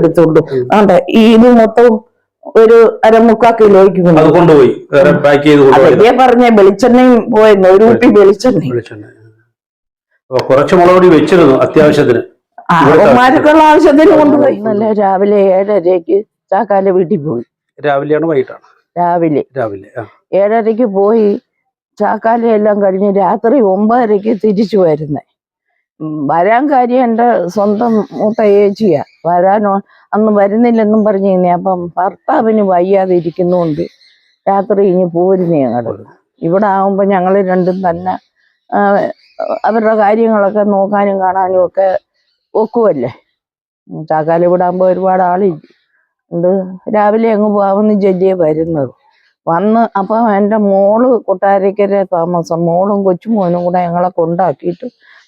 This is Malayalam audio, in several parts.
എടുത്തോണ്ട് അതെ ഈ ഇത് മൊത്തം ഒരു അരമുക്കാ കിലോയ്ക്ക് കൊണ്ടുപോയി. വേറെ പാക്ക് ചെയ്ത് കൊണ്ടുപോയി. അതല്ലേ പറഞ്ഞ വെളിച്ചെണ്ണയും പോയെന്ന് ഒരു കുപ്പി വെളിച്ചെണ്ണ. കുറച്ച് മുളക് പൊടി വെച്ചിരുന്നു അത്യാവശ്യത്തിന്. ഇവിടുത്തെ അവന്മാർക്കുള്ള ആവശ്യത്തിന്. കൊണ്ടുപോയി. നല്ല രാവിലെ ഏഴരയ്ക്ക് ചാക്കാന്റെ വീട്ടിൽ പോയി. രാവിലെയാണ് വൈകിട്ടാണ്. രാവിലെ. രാവിലെ ഏഴരക്ക് ഏഴരയ്ക്ക് പോയി ചാക്കാല എല്ലാം കഴിഞ്ഞ് രാത്രി ഒമ്പതരയ്ക്ക് തിരിച്ചു വരുന്നേ. വരാൻ കാര്യം എന്റെ സ്വന്തം മൂത്ത ഏച്ചിയാ. വരാനോ അന്ന് വരുന്നില്ലെന്നും പറഞ്ഞു കഴിഞ്ഞാൽ അപ്പം ഭർത്താവിന് വയ്യാതെ ഇരിക്കുന്നതുകൊണ്ട് രാത്രി ഇനി പോരുന്നേ ഞങ്ങൾ ഇവിടെ ആകുമ്പോൾ ഞങ്ങൾ രണ്ടും തന്നെ അവരുടെ കാര്യങ്ങളൊക്കെ നോക്കാനും കാണാനും ഒക്കെ ഒക്കുമല്ലേ ചാക്കാല വിടാകുമ്പോൾ ഒരുപാട് ആളില്ല. ഉണ്ട് രാവിലെ അങ്ങ് പോകാമെന്ന് ജല്ലിയെ വരുന്നത്. വന്ന് അപ്പം എന്റെ മോൾ കൊട്ടാരക്കര താമസം മോളും കൊച്ചുമോനും കൂടെ ഞങ്ങളെ കൊണ്ടാക്കിയിട്ട്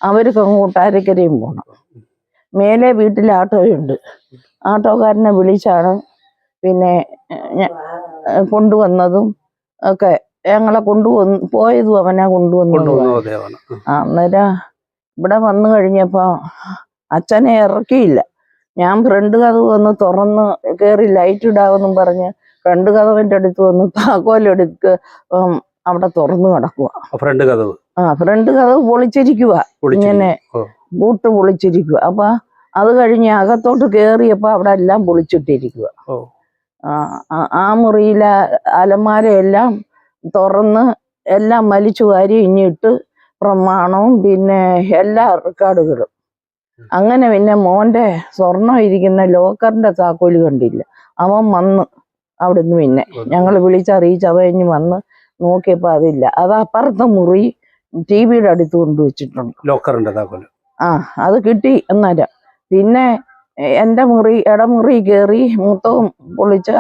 അവർക്ക് കൊട്ടാരക്കരയും പോകണം മേലെ വീട്ടിൽ ആട്ടോയുണ്ട്. ആട്ടോക്കാരനെ വിളിച്ചാണ് പിന്നെ കൊണ്ടുവന്നതും ഒക്കെ. ഞങ്ങളെ കൊണ്ടുവന്ന് പോയതും അവനെ കൊണ്ടുവന്നു അന്നേരം ഇവിടെ വന്നു കഴിഞ്ഞപ്പോ അച്ഛനെ ഇറക്കിയില്ല. ഞാൻ ഫ്രണ്ട് കഥവ് വന്ന് തുറന്ന് കയറി ലൈറ്റ് ഇടാമെന്നും പറഞ്ഞ് ഫ്രണ്ട് കഥവിന്റെ അടുത്ത് വന്ന് താക്കോലെടുത്ത് അവിടെ തുറന്നു കിടക്കുക ഫ്രണ്ട് കഥവ്. ആ ഫ്രണ്ട് കഥവ് പൊളിച്ചിരിക്കുക പൊളിച്ചു ഇങ്ങനെ. ബൂട്ട് പൊളിച്ചിരിക്കുക അപ്പൊ അത് കഴിഞ്ഞ് അകത്തോട്ട് കയറിയപ്പോ അവിടെ എല്ലാം പൊളിച്ചിട്ടിരിക്കുക ആ, മുറിയിലെ അലമാരയെല്ലാം തുറന്ന് എല്ലാം വലിച്ചു വാരി ഇഞ്ഞിട്ട് പ്രമാണവും പിന്നെ എല്ലാ റെക്കോർഡുകളും. അങ്ങനെ പിന്നെ മോന്റെ സ്വർണം ഇരിക്കുന്ന ലോക്കറിന്റെ താക്കോൽ കണ്ടില്ല. അവൻ വന്ന് അവിടുന്ന് പിന്നെ ഞങ്ങൾ വിളിച്ചറിയിച്ച് അവ ഇനി വന്ന് നോക്കിയപ്പോ അതില്ല. അത് അപ്പുറത്തെ മുറി ടി വിയുടെ അടുത്ത് കൊണ്ടുവച്ചിട്ടുണ്ട് താക്കോൽ. ആ അത് കിട്ടി അന്നേരം. പിന്നെ എന്റെ മുറി ഇടമുറി കയറി മൊത്തവും പൊളിച്ച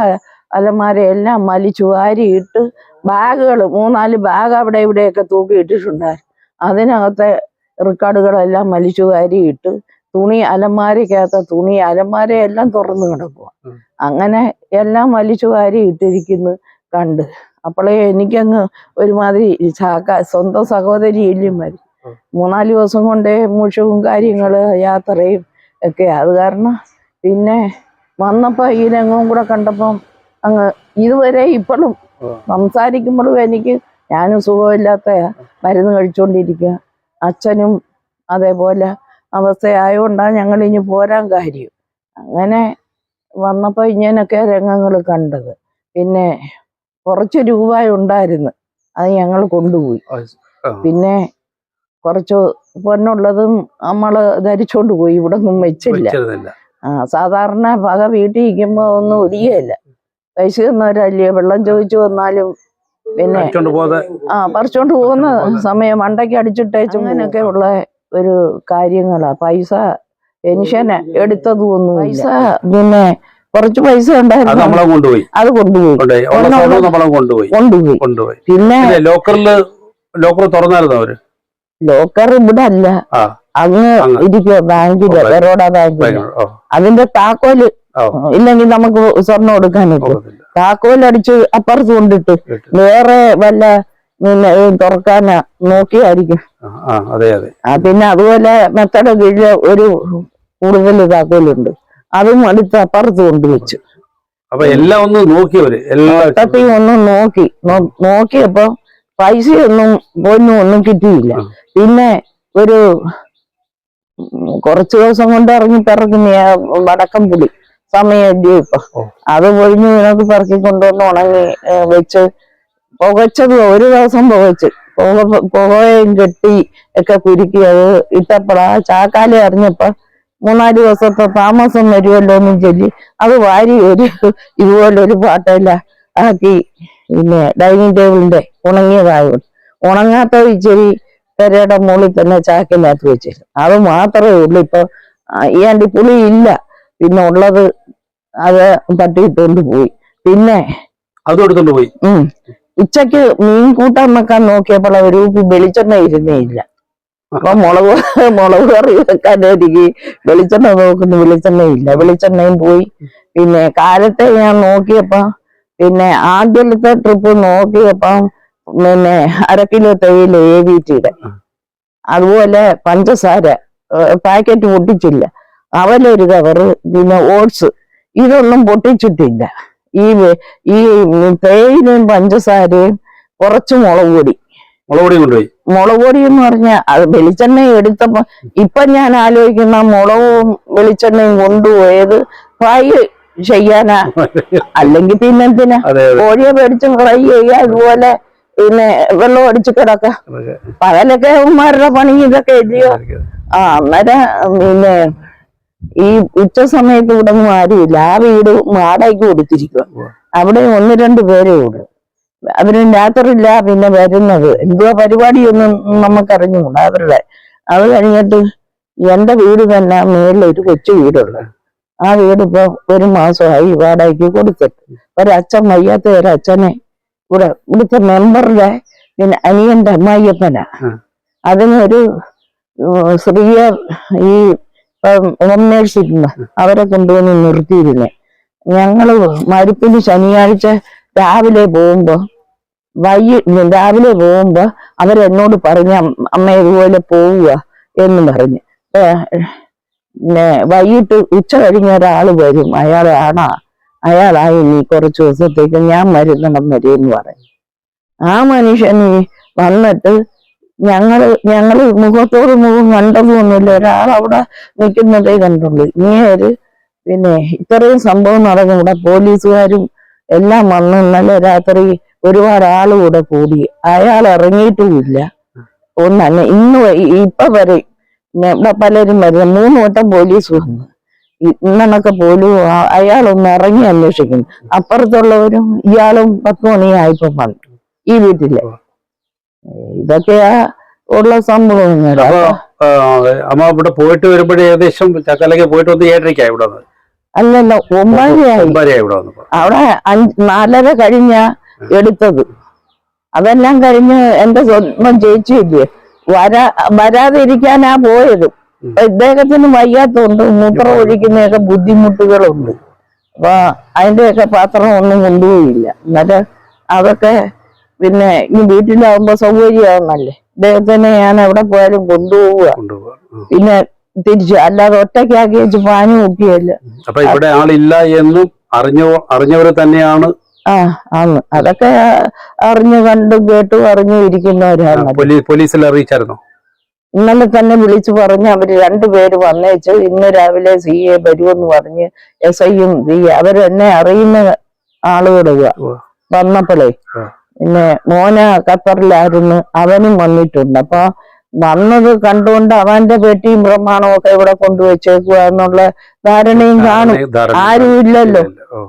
അലമാരയെല്ലാം വലിച്ചു വാരിയിട്ട് ബാഗുകൾ മൂന്നാൽ ബാഗ് അവിടെ ഇവിടെയൊക്കെ തൂക്കിയിട്ടിട്ടുണ്ടായിരുന്നു അതിനകത്തെ റെക്കോർഡുകളെല്ലാം വലിച്ചു വാരിയിട്ട് തുണി അലമാരക്കകത്ത തുണി അലമാരയെല്ലാം തുറന്നു കിടക്കുക അങ്ങനെ എല്ലാം വലിച്ചു വാരി ഇട്ടിരിക്കുന്നു കണ്ട്. അപ്പോഴേ എനിക്കങ്ങ് ഒരുമാതിരി ചാക്ക സ്വന്തം സഹോദരി ഇല്ലും മതി മൂന്നാൽ ദിവസം കൊണ്ടേ മുഷവും കാര്യങ്ങൾ യാത്രയും ഒക്കെ. അത് കാരണം പിന്നെ വന്നപ്പോൾ ഈ രംഗവും കൂടെ കണ്ടപ്പം അങ്ങ് ഇതുവരെ ഇപ്പോഴും. സംസാരിക്കുമ്പോഴും എനിക്ക് ഞാനും സുഖമില്ലാത്ത മരുന്ന് കഴിച്ചുകൊണ്ടിരിക്കുക അച്ഛനും അതേപോലെ അവസ്ഥയായതുകൊണ്ടാണ് ഞങ്ങൾ ഇനി പോരാൻ കാര്യം. അങ്ങനെ വന്നപ്പോൾ ഇങ്ങനൊക്കെ രംഗങ്ങൾ കണ്ടത്. പിന്നെ കുറച്ച് രൂപ ഉണ്ടായിരുന്നു. അത് ഞങ്ങൾ കൊണ്ടുപോയി. പിന്നെ കുറച്ച് പൊന്നുള്ളതും നമ്മൾ ധരിച്ചോണ്ട് പോയി. ഇവിടെ ഒന്നും വെച്ചില്ല ആ സാധാരണ പക വീട്ടിൽ ഇരിക്കുമ്പോ ഒന്നും ഒടിയല്ല പൈസ തന്നവരല്ലേ വെള്ളം ചോദിച്ചു വന്നാലും പിന്നെ ആ പറിച്ചോണ്ട് പോകുന്ന സമയം മണ്ടയ്ക്ക് അടിച്ചിട്ടേച്ചു അങ്ങനെയൊക്കെ ഉള്ള ഒരു കാര്യങ്ങളാ. പൈസ പെൻഷൻ എടുത്തതും ഒന്നും പൈസ പിന്നെ കുറച്ച് പൈസ ഉണ്ടായിരുന്നു. നമ്മളെ കൊണ്ടുപോയി. അത് കൊണ്ടുപോയി. കൊണ്ടുപോയി. നമ്മളെ കൊണ്ടുപോയി. കൊണ്ടുപോയി. കൊണ്ടുപോയി. പിന്നെ ലോക്കറിൽ ലോക്കർ തുറന്നായിരുന്നു അവർ? ലോക്കർ ഇവിടെ അല്ല. അങ്ങ്. ഇരിക്കുക ബാങ്കിൽ ബറോഡ ബാങ്കിൽ അതിന്റെ താക്കോൽ ഇല്ലെങ്കിൽ നമുക്ക് സ്വർണം ഓർമ്മയില്ല. താക്കോലടിച്ച് അപ്പുറത്ത് കൊണ്ടിട്ട്. വേറെ വല്ല പിന്നെ തുറക്കാനാ നോക്കിയായിരിക്കും. പിന്നെ അതുപോലെ മെത്തയുടെ കീഴിൽ ഒരു കൂടുതൽ താക്കോലുണ്ട്. അതും അടുത്ത് അപ്പുറത്ത് കൊണ്ടുവച്ചു അപ്പൊ എല്ലാം ഒന്ന് നോക്കിയവര് എല്ലാം മൊത്തത്തിൽ ഒന്ന് നോക്കി നോക്കിയപ്പോ പൈസയൊന്നും പൊന്നും ഒന്നും കിട്ടിയില്ല. പിന്നെ ഒരു കുറച്ചു ദിവസം കൊണ്ട് ഇറങ്ങി പിറക്കുന്ന വടക്കം പുളി സമയമല്ലേ ഇപ്പൊ. അത് പൊഴിഞ്ഞ് വീണത് പിറക്കി കൊണ്ടുവന്ന് ഉണങ്ങി വെച്ച് പുകച്ചത് ഒരു ദിവസം പുകച്ച് പുക പുകയും കെട്ടി ഒക്കെ കുരുക്കി അത് ഇട്ടപ്പോഴാ ചാക്കാലി അറിഞ്ഞപ്പോ മൂന്നാൽ ദിവസത്തെ താമസം വരുമല്ലോ എന്നും ചൊല്ലി അത് വാരി ഒരു ഇതുപോലെ ഒരു പാട്ടല്ല ആക്കി പിന്നെ ഡൈനിങ് ടേബിളിന്റെ ഉണങ്ങിയതായ ഉണങ്ങാത്ത ഇച്ചിരി പെരയുടെ മുകളിൽ തന്നെ ചാക്കിനകത്ത് വെച്ചിരുന്നു. അത് മാത്രമേ ഉള്ളൂ. ഇപ്പൊ ഈ പുളി ഇല്ല. പിന്നെ ഉള്ളത് അത് തട്ടിയിട്ടുകൊണ്ട് പോയി. പിന്നെ അതും എടുത്തോണ്ട് പോയി. ഉം. ഉച്ചയ്ക്ക് മീൻ കൂട്ടാൻ വെക്കാൻ നോക്കിയപ്പോൾ ഒരു വെളിച്ചെണ്ണ ഇരുന്നേ ഇല്ല. അപ്പൊ മുളക് മുളക് കറി വെക്കാൻ വെളിച്ചെണ്ണ നോക്കുന്നു വെളിച്ചെണ്ണ ഇല്ല. വെളിച്ചെണ്ണയും പോയി. പിന്നെ കാലത്തെ ഞാൻ നോക്കിയപ്പോ പിന്നെ ആദ്യത്തെ ട്രിപ്പ് നോക്കിയപ്പോ പിന്നെ അര കിലോ തേയില എ വി ടിയുടെ അതുപോലെ പഞ്ചസാര പാക്കറ്റ് പൊട്ടിച്ചില്ല. അവലൊരു കവറ് പിന്നെ ഓട്സ് ഇതൊന്നും പൊട്ടിച്ചിട്ടില്ല. ഈ ഈ തേയിലയും പഞ്ചസാരയും കുറച്ച് മുളക് പൊടി. മുളക് പൊടി കൊണ്ടുപോയി? മുളക് പൊടി എന്ന് പറഞ്ഞാൽ അത് വെളിച്ചെണ്ണ എടുത്തപ്പോ ഇപ്പൊ ഞാൻ ആലോചിക്കുന്ന മുളകും വെളിച്ചെണ്ണയും കൊണ്ടുപോയത് ഫ്രൈ ചെയ്യാനാ. അല്ലെങ്കിൽ പിന്നെ എന്തിനാ? കോഴിയെ പേടിച്ചും ഫ്രൈ ചെയ്യുക അതുപോലെ പിന്നെ വെള്ളം അടിച്ച് കിടക്ക. പകലൊക്കെ ഉമ്മാരുടെ പണി ഇതൊക്കെ ഇല്ലയോ ആ അന്നേരം പിന്നെ ഈ ഉച്ച സമയത്ത് ഇവിടെ ഒന്നും ആരുമില്ല. ആ വീട് വാടകയ്ക്ക് കൊടുത്തിരിക്കുക അവിടെ ഒന്ന് രണ്ട് പേരേ ഉള്ളൂ. അവരും രാത്രിയില്ല പിന്നെ വരുന്നത്. എന്തോ പരിപാടിയൊന്നും നമുക്കറിഞ്ഞുകൂടാ അവരുടെ. അത് കഴിഞ്ഞിട്ട് എന്റെ വീട് തന്നെ മേളിൽ ഒരു കൊച്ചു വീടുള്ളത് ആ വീട് ഇപ്പൊ ഒരു മാസമായി വാടകയ്ക്ക് കൊടുത്തിട്ട്. ഒരച്ഛൻ വയ്യാത്ത ഒരച്ഛനെ ഇവിടെ ഇവിടുത്തെ മെമ്പറുടെ പിന്നെ അനിയന്റെ അമ്മായിയപ്പനാ. അതിനൊരു സ്ത്രീയ ഈ ഹോം അവരെ കൊണ്ടുവന്ന് നിർത്തിയിരുന്നേ. ഞങ്ങൾ മരുപ്പിന് ശനിയാഴ്ച രാവിലെ പോകുമ്പോ വൈകി രാവിലെ പോകുമ്പോ അവരെന്നോട് പറഞ്ഞ അമ്മ ഇതുപോലെ പോവുക എന്ന് പറഞ്ഞ്. പിന്നെ വൈകിട്ട് ഉച്ച കഴിഞ്ഞ ഒരാൾ വരും. അയാളാണാ അയാളായി നീ കുറച്ച് ദിവസത്തേക്ക് ഞാൻ മരുന്നണം വരെ എന്ന് പറഞ്ഞു ആ മനുഷ്യൻ ഈ വന്നിട്ട് ഞങ്ങൾ ഞങ്ങൾ മുഖത്തോട് മുഖം കണ്ടതൊന്നുമില്ല. ഒരാൾ അവിടെ നിൽക്കുന്നതേ കണ്ടുള്ളൂ. ഇങ്ങേര് പിന്നെ ഇത്രയും സംഭവം നടന്നു. ഇവിടെ പോലീസുകാരും എല്ലാം വന്ന് ഇന്നലെ രാത്രി ഒരുപാട് ആളുകൂടെ കൂടി അയാൾ ഇറങ്ങിയിട്ടുമില്ല. ഒന്നല്ല ഇന്ന് ഇപ്പൊ വരെ ഇവിടെ പലരും വരുന്ന. മൂന്ന് വട്ടം പോലീസ് വന്നു. ഇന്നൊക്കെ പോലും അയാളൊന്ന് ഇറങ്ങി അന്വേഷിക്കുന്നു. അപ്പുറത്തുള്ളവരും ഇയാളും പത്ത് മണിയായപ്പോ വന്നു. ഈ വീട്ടിൽ. ഇതൊക്കെയാ ഉള്ള സംഭവങ്ങൾ അമ്മ ഇവിടെ പോയിട്ട് വരുമ്പോഴേ ഏകദേശം ചക്കലൊക്കെ പോയിട്ട് വന്ന് ഏഴരയ്ക്കായി ഇവിടെ അല്ലല്ല ഒമ്പതരയായി. അവിടെ നാലര കഴിഞ്ഞ എടുത്തത്. അതെല്ലാം കഴിഞ്ഞ് എന്റെ സ്വന്തം ചേച്ചിയില്ലേ വരാ വരാതിരിക്കാനാ പോയത്. ഇദ്ദേഹത്തിന് വയ്യാത്തോണ്ട് മൂത്രം ഒഴിക്കുന്നതൊക്കെ ബുദ്ധിമുട്ടുകളുണ്ട്. അപ്പൊ അതിന്റെയൊക്കെ പാത്രം ഒന്നും കൊണ്ടുപോയില്ല. എന്നിട്ട് അതൊക്കെ പിന്നെ ഈ വീട്ടിലാവുമ്പോ സൗകര്യമാവുന്നല്ലേ? ഇദ്ദേഹത്തിനെ ഞാൻ എവിടെ പോയാലും കൊണ്ടുപോവുക. പിന്നെ തിരിച്ചു അല്ലാതെ ഒറ്റയ്ക്കാക്കി വെച്ച് പാനി നോക്കിയല്ല അപ്പൊ ഇവിടെ ആളില്ല എന്നും അറിഞ്ഞ അറിഞ്ഞവര് തന്നെയാണ് ആ ആന്ന്. അതൊക്കെ അറിഞ്ഞു കണ്ടു കേട്ടു അറിഞ്ഞു ഇരിക്കുന്നവരാണ് പോലീസ് പോലീസിൽ അറിയിച്ചായിരുന്നോ? ഇന്നലെ തന്നെ വിളിച്ചു പറഞ്ഞ് അവർ രണ്ടുപേര് വന്നേച്ചു ഇന്ന് രാവിലെ സി എ വരുമെന്ന് പറഞ്ഞ് എസ് ഐയും സി എ അവരെന്നെ അറിയുന്ന ആളുകളുക. വന്നപ്പോഴേ. പിന്നെ മോന ഖത്തറിലായിരുന്നു അവനും വന്നിട്ടുണ്ട്. അപ്പൊ വന്നത് കണ്ടുകൊണ്ട് അവന്റെ പെട്ടിയും പ്രമാണവും ഒക്കെ ഇവിടെ കൊണ്ടുവച്ചേക്കുക എന്നുള്ള ധാരണയും കാണും. ധാരണ- ധാരണ- ആരും ഇല്ലല്ലോ.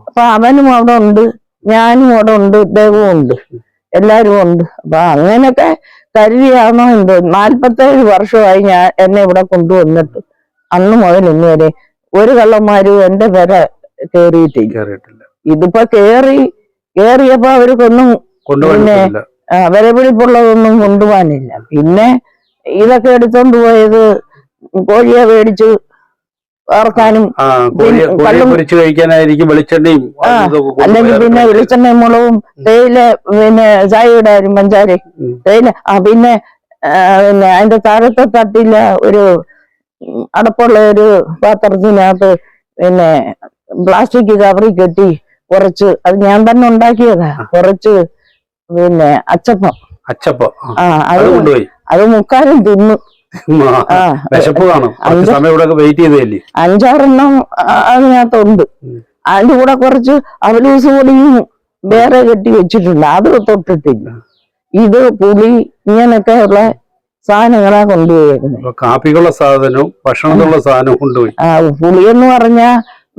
അപ്പൊ അവനും അവിടെ ഉണ്ട്. ഞാനും അവിടെ ഉണ്ട് ഇദ്ദേഹവും ഉണ്ട്. എല്ലാരും ഉണ്ട്. അപ്പൊ അങ്ങനെയൊക്കെ കരുതിയാണോ എന്തോ. നാല്പത്തേഴ് വർഷമായി ഞാൻ എന്നെ ഇവിടെ കൊണ്ടുവന്നിട്ട് അന്ന് മുതൽ ഇന്ന് വരെ ഒരു കള്ളന്മാരും എന്റെ പെര കേറിയിട്ടില്ല. ഇതിപ്പോ കേറി കേറിയപ്പോ അവർക്കൊന്നും പിന്നെ ആ, വിലപിടിപ്പുള്ളതൊന്നും കൊണ്ടുപോകാനില്ല. പിന്നെ ഇതൊക്കെ എടുത്തോണ്ട് പോയത് കോഴിയെ മേടിച്ച് കള്ളും- പൊരിച്ച് കഴിക്കാനായിരിക്കും വെളിച്ചെണ്ണയും അല്ലെങ്കിൽ പിന്നെ വെളിച്ചെണ്ണയും വെളിച്ചെണ്ണ മുളകും തേയില പിന്നെ ചായ ഇടാനും പഞ്ചാരി. തേയില. ആ പിന്നെ പിന്നെ അതിന്റെ താഴത്തെ തട്ടില്ല ഒരു അടപ്പുള്ള ഒരു പാത്രത്തിനകത്ത് പിന്നെ പ്ലാസ്റ്റിക് കവറിൽ കെട്ടി കുറച്ച് അത് ഞാൻ തന്നെ ഉണ്ടാക്കിയതാ. കുറച്ച് പിന്നെ അച്ചപ്പം. അച്ചപ്പം. ആ, അത് അത് മുക്കാലും തിന്നു. വിശപ്പ് കാണും സമയം ഇവിടെ വെയിറ്റ് അഞ്ചാറെണ്ണം അതിനകത്തുണ്ട്. അതിന്റെ കൂടെ കുറച്ച് അവലൂസ് പൊടിയും വേറെ കെട്ടി വെച്ചിട്ടുണ്ട്. അത് തൊട്ടിട്ടില്ല. ഇത് പുളി ഇങ്ങനൊക്കെ ഉള്ള സാധനങ്ങളാ കൊണ്ടുപോയേക്കുന്നത് കാപ്പിക്കുള്ള സാധനവും ഭക്ഷണത്തിനുള്ള സാധനവും കൊണ്ടുപോയി. ആ പുളി എന്ന് പറഞ്ഞാ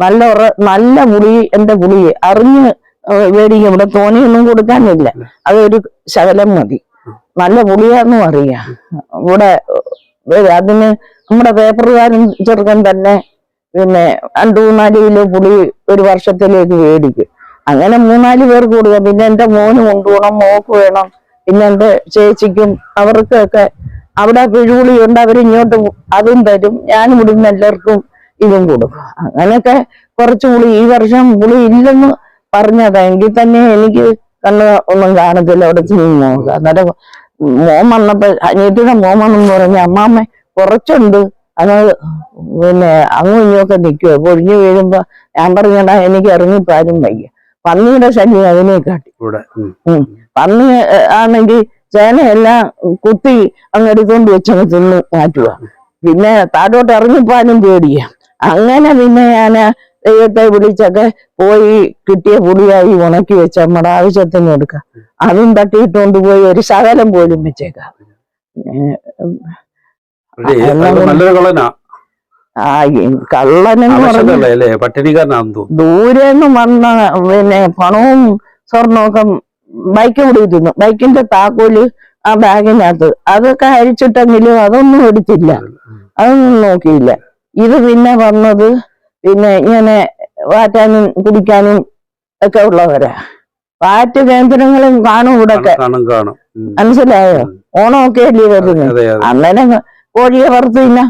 നല്ല നല്ല പുളി എന്റെ പുളി അറിഞ്ഞ് മേടിക്കും. ഇവിടെ തോനെയൊന്നും കൊടുക്കാനില്ല. അതൊരു ശകലം മതി. നല്ല പുളിയാന്നും അറിയാം ഇവിടെ അതിന് നമ്മുടെ പേപ്പറുകാരൻ ചെറുക്കൻ തന്നെ പിന്നെ രണ്ടു മൂന്നാൽ കിലോ പുളി ഒരു വർഷത്തിലേക്ക് മേടിക്കും. അങ്ങനെ മൂന്നാൽ പേർക്ക് കൊടുക്കാം. പിന്നെ എന്റെ മോന് കൊണ്ടുപോകണം മോക്ക് വേണം പിന്നെ എന്റെ ചേച്ചിക്കും അവർക്കൊക്കെ അവിടെ പിഴുപുളിയുണ്ട് അവരിങ്ങോട്ട് അതും തരും. ഞാൻ ഇവിടുന്ന് എല്ലാവർക്കും ഇതും കൊടുക്കും. അങ്ങനെയൊക്കെ കുറച്ച് പുളി ഈ വർഷം പുളി ഇല്ലെന്ന് പറഞ്ഞതാ. എങ്കിൽ തന്നെ എനിക്ക് കണ്ണ് ഒന്നും കാണത്തില്ല അവിടെ ചെന്ന് നോക്കാം അന്നേരം മോൻ വന്നപ്പോ അനിയത്തിയുടെ മോൻ വന്നെന്ന് പറഞ്ഞ അമ്മാമ്മ കുറച്ചുണ്ട്. അത് പിന്നെ അങ്ങും ഇങ്ങൊക്കെ നിൽക്കുവോ പൊഴിഞ്ഞു വീഴുമ്പോ ഞാൻ പറഞ്ഞടാ എനിക്ക് ഇറങ്ങിപ്പാരും വയ്യ. പന്നിയുടെ ശല്യം അതിനെ കാട്ടി. പന്നി ആണെങ്കിൽ ചേനയെല്ലാം കുത്തി അങ്ങ് എടുത്തോണ്ട് വെച്ചങ്ങ് തിന്ന് മാറ്റുക പിന്നെ താഴോട്ട് ഇറങ്ങിപ്പാനും പേടിയ. അങ്ങനെ പിന്നെ ഞാൻ ദൈവത്തെ വിളിച്ചൊക്കെ പോയി കിട്ടിയ പുളിയായി ഉണക്കി വെച്ച നമ്മുടെ ആവശ്യത്തിന് എടുക്കാം. അതും തട്ടിയിട്ടുകൊണ്ട് പോയി ഒരു ശകലം പോലും വെച്ചേക്കാം. ആ, കള്ളനെന്ന് പറഞ്ഞ ദൂരെ നിന്ന് വന്ന പിന്നെ പണവും സ്വർണമൊക്കെ ബൈക്ക് വിടിയിരുന്നു ബൈക്കിന്റെ താക്കോൽ ആ ബാഗിനകത്ത്. അതൊക്കെ അഴിച്ചിട്ടെങ്കിലും അതൊന്നും എടുത്തില്ല. അതൊന്നും നോക്കിയില്ല. ഇത് പിന്നെ വന്നത് പിന്നെ ഇങ്ങനെ വാറ്റാനും കുടിക്കാനും ഒക്കെ ഉള്ളവരാ. വാറ്റ് കേന്ദ്രങ്ങളും കാണും ഇവിടൊക്കെ. കാണും. മനസ്സിലായോ? ഓണമൊക്കെ അല്ലേ വരുന്നത് അന്നേരം കോഴിയെ വറുത്ത് തിന്ന.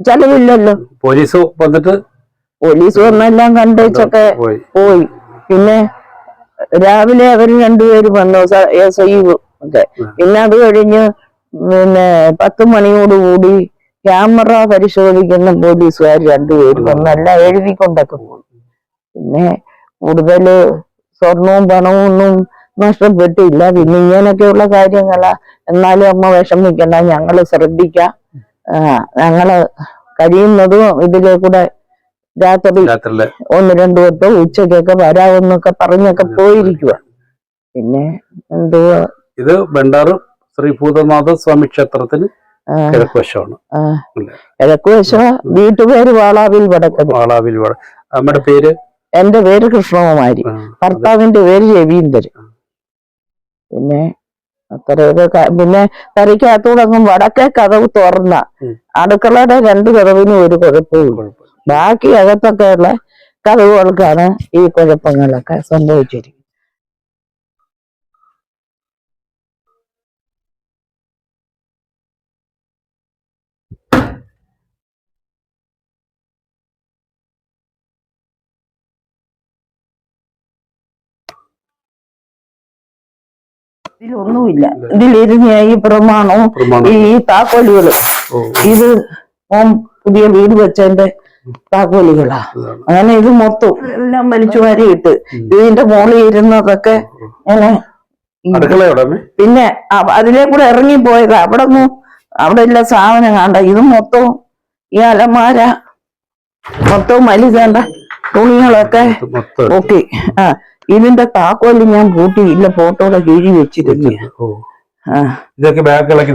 ചെലവില്ലല്ലോ. പോലീസ് വന്നിട്ട് പോലീസ് വന്നെല്ലാം കണ്ടേച്ചൊക്കെ പോയി. പോയി. പിന്നെ രാവിലെ അവർ രണ്ടുപേരും വന്നു എസ് ഐ ഒക്കെ. പിന്നെ അത് കഴിഞ്ഞ് പിന്നെ പത്ത് മണിയോടുകൂടി ക്യാമറ പരിശോധിക്കുന്ന പോലീസുകാർ രണ്ടുപേരും വന്നെല്ലാം എഴുതിക്കൊണ്ടൊക്കെ പോയി. പിന്നെ കൂടുതൽ സ്വർണവും പണവും ഒന്നും നഷ്ടപ്പെട്ടില്ല. പിന്നെ ഇങ്ങനെയൊക്കെയുള്ള കാര്യങ്ങളാ. എന്നാലും അമ്മ വിഷമിക്കണ്ട. ഞങ്ങൾ ശ്രദ്ധിക്കാം. ഞങ്ങൾ കഴിയുന്നതും ഇതിലെ കൂടെ രാത്രി ഒന്ന് രണ്ടു വട്ടം ഉച്ചക്കൊക്കെ വരാമെന്നൊക്കെ പറഞ്ഞൊക്കെ പോയിരിക്കുക പിന്നെ എന്തുവാ ഇത് ബണ്ടാറ് ശ്രീ ഭൂതനാഥ സ്വാമി ക്ഷേത്രത്തിന് കിഴക്കുവശമാണ്? കിഴക്കുവശ വീട്ടുപേര് വാളാവിൽ വടക്കൻ വാളാവിൽ വട അമ്മയുടെ പേര്? എന്റെ പേര് കൃഷ്ണകുമാരി. ഭർത്താവിന്റെ പേര് രവീന്ദ്രൻ പിന്നെ അത്രയൊക്കെ പിന്നെ കറിക്കകത്തൂടെ അങ്ങ് വടക്കേ കഥവ് തുറന്ന. അടുക്കളയുടെ രണ്ട് കഥവിനും ഒരു കുഴപ്പവും കുഴപ്പമില്ല. ബാക്കി അകത്തൊക്കെയുള്ള കഥവുകൾക്കാണ് ഈ കുഴപ്പങ്ങളൊക്കെ സംഭവിച്ചിരിക്കുന്നത്. ഇതിലൊന്നുമില്ല. ഇതിലിരുന്ന് ഈ പ്രമാണവും ഈ താക്കോലുകളും. ഇത് ഓം പുതിയ വീട് വെച്ചതിന്റെ താക്കോലുകളാ. അങ്ങനെ ഇത് മൊത്തം എല്ലാം വലിച്ചു വാരിയിട്ട് ഇതിന്റെ മുകളിൽ ഇരുന്നതൊക്കെ അങ്ങനെ? പിന്നെ അതിലേ കൂടെ ഇറങ്ങി പോയത് അവിടെ ഒന്നും അവിടെ ഇല്ല സാധനം കണ്ട. ഇത് മൊത്തവും ഈ അലമാര മൊത്തം വലിക്കേണ്ട തുണികളൊക്കെ ഓക്കെ ആ ഇതിന്റെ താക്കോൽ ഞാൻ പൂട്ടി ഇല്ല ഫോട്ടോടെ കീഴി വെച്ചിരുന്നു ഇതൊക്കെ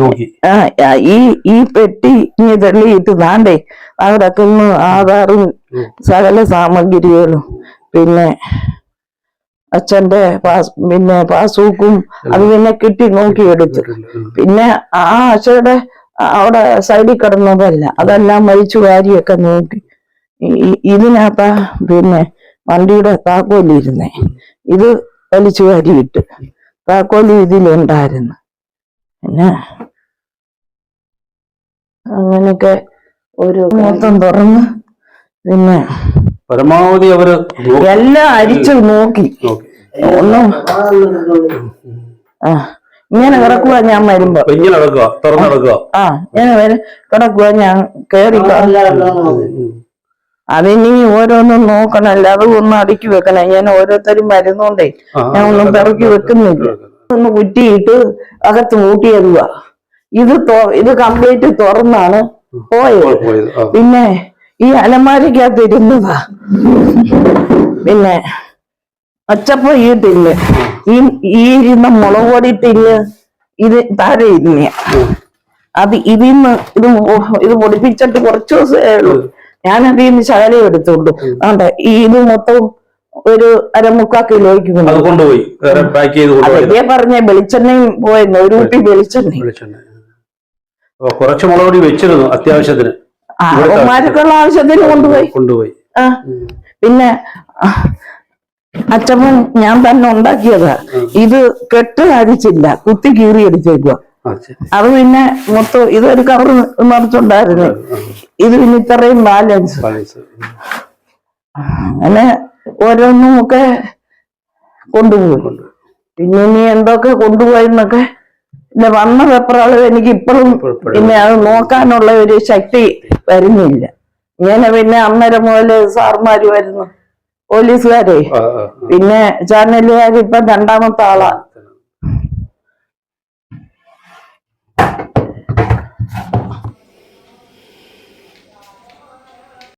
നോക്കി. ഈ ഈ പെട്ടി ഇനി തള്ളിയിട്ട് താണ്ടേ അവിടെ ആധാറും ഉം. സകല സാമഗ്രികളും. പിന്നെ അച്ഛന്റെ പാസ് പിന്നെ പാസ്ബുക്കും അത് പിന്നെ കിട്ടി നോക്കി എടുത്തു. പിന്നെ ആ അച്ഛയുടെ അവിടെ സൈഡിൽ കിടന്നതല്ല. അതെല്ലാം വലിച്ചു വാരിയൊക്കെ നോക്കി. ഇതിനകത്താ പിന്നെ വണ്ടിയുടെ താക്കോലിരുന്നേ. ഇത് വലിച്ചു വാരിയിട്ട് താക്കോലി ഇതിലുണ്ടായിരുന്നു. പിന്നെ അങ്ങനെയൊക്കെ ഒരു മൊത്തം തുറന്ന് പിന്നെ പരമാവധി അവർ എല്ലാം അരിച്ചു നോക്കി. ഒന്നും ആ ഇങ്ങനെ കിടക്കുക ഞാൻ വരുമ്പോ. ഇങ്ങനെ തുറന്നു ആ ഇങ്ങനെ വരും. കിടക്കുക ഞാൻ കേറി അതിനി ഓരോന്നും നോക്കണം അത് ഒന്ന് അടുക്കി വെക്കണം. ഞാൻ ഓരോരുത്തരും വരുന്നോണ്ടേ ഞാൻ ഒന്നും പിറക്കി വെക്കുന്നില്ല. ഒന്ന് കുറ്റിയിട്ട് അകത്ത് മൂട്ടിയതുക ഇത് ഇത് കംപ്ലീറ്റ് തുറന്നാണ് പോയത്. പിന്നെ ഈ അലമാരിക്കകത്ത് ഇരുന്നതാ. പിന്നെ അച്ചപ്പ ഈ തിന്ന്. ഈ ഈ ഇരുന്ന മുളക് പൊടി തിന്ന് ഇത് താഴെ ഇരുന്ന അത് ഇതിന്ന് ഇത് ഇത് പൊടിപ്പിച്ചിട്ട് കുറച്ചു ദിവസമേ ഉള്ളൂ. ഞാൻ അതിൽ നിന്ന് ശകലം എടുത്തുള്ളൂ അതുകൊണ്ട് ഈ ഇത് മൊത്തം ഒരു അരമുക്കാ കിലോയ്ക്ക് കൊണ്ടുപോയി. പറഞ്ഞ വെളിച്ചെണ്ണയും പോയെന്ന് ഒരു കുട്ടി വെളിച്ചെണ്ണ. കുറച്ച് വെച്ചിരുന്നു അത്യാവശ്യത്തിന്. അവന്മാർക്കുള്ള ആവശ്യത്തിന്. കൊണ്ടുപോയി. കൊണ്ടുപോയി. പിന്നെ ആ, അച്ചമ്മൻ ഞാൻ തന്നെ ഉണ്ടാക്കിയതാ. ഇത് കെട്ട് അരിച്ചില്ല കുത്തി കീറി അടിച്ചേക്കുക അത്. പിന്നെ മൊത്തം ഇതൊരു കവർ നിറച്ചുണ്ടായിരുന്നു. ഇത് പിന്നെ ഇത്രയും ബാലൻസ് അങ്ങനെ ഓരോന്നും ഒക്കെ കൊണ്ടുപോയി. പിന്നെ ഇനി എന്തൊക്കെ കൊണ്ടുപോയി എന്നൊക്കെ പിന്നെ വന്ന പേപ്പറുകൾ എനിക്ക് ഇപ്പോഴും. പിന്നെ അത് നോക്കാനുള്ള ഒരു ശക്തി വരുന്നില്ല. ഇങ്ങനെ പിന്നെ അന്നേരം മുതൽ സാർമാര് വരുന്നു. പോലീസുകാരെ. പിന്നെ ചാനലുകാർ ഇപ്പൊ രണ്ടാമത്തെ ആളാ.